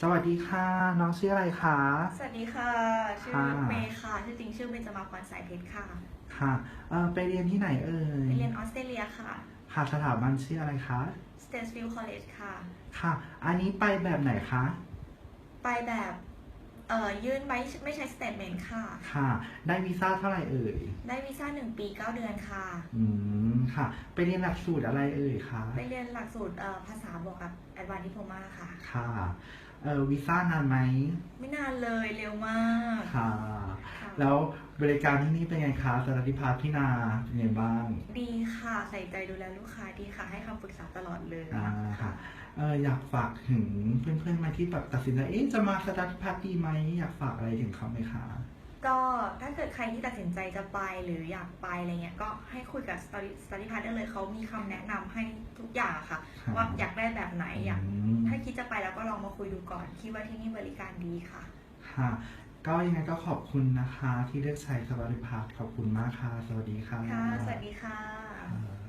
สวัสดีค่ะ น้องชื่ออะไรคะ สวัสดีค่ะ ชื่อค่ะ เมย์ค่ะ ชื่อจริงชื่อเบญจมาพรสายเพชรค่ะ ค่ะเอ่อไปเรียนที่ไหนเอ่ยไปเรียนออสเตรเลียค่ะ ค่ะสถาบันชื่ออะไรคะ State College ค่ะ ค่ะ อันนี้ไปแบบไหนคะ ไปแบบเอ่อยื่นไม่ไม่ใช้ statement ค่ะ ค่ะ ได้วีซ่าเท่าไหร่เอ่ย ได้วีซ่าหนึ่งปีเก้าเดือนค่ะ อืม ค่ะ ไปเรียนหลักสูตรอะไรเอ่ยคะ ไปเรียนหลักสูตรเอ่อภาษาบวกกับ Advanced Diploma ค่ะ ค่ะ เอ่อวีซ่านานไหมไม่นานเลยเร็วมากค่ะ ค่ะแล้วบริการที่นี่เป็นไงคะสถานที่พักที่นาเป็นไงบ้างดีค่ะใส่ใจดูแลลูกค้าดีค่ะ ให้คำปรึกษาตลอดเลยอ่าค่ะเอออยากฝากถึงเพื่อนๆไหมาที่แบบตัดสินใจเอ๊ะจะมาสถานที่พักดีไหมอยากฝากอะไรถึงเขาไหมคะ ก็ถ้าเกิดใครที่ตัดสินใจจะไปหรืออยากไปอะไรเงี้ยก็ให้คุยกับ study study pad ได้เลยเขามีคำแนะนำให้ทุกอย่างค่ะ ครับว่าอยากได้แบบไหนอยากมถ้าคิดจะไปแล้วก็ลองมาคุยดูก่อนคิดว่าที่นี่บริการดีค่ะ ค่ะ ก็ยังไงก็ขอบคุณนะคะ ที่เลือกใช้สวัสดิภาพขอบคุณมากค่ะ สวัสดีค่ะค่ะ สวัสดีค่ะ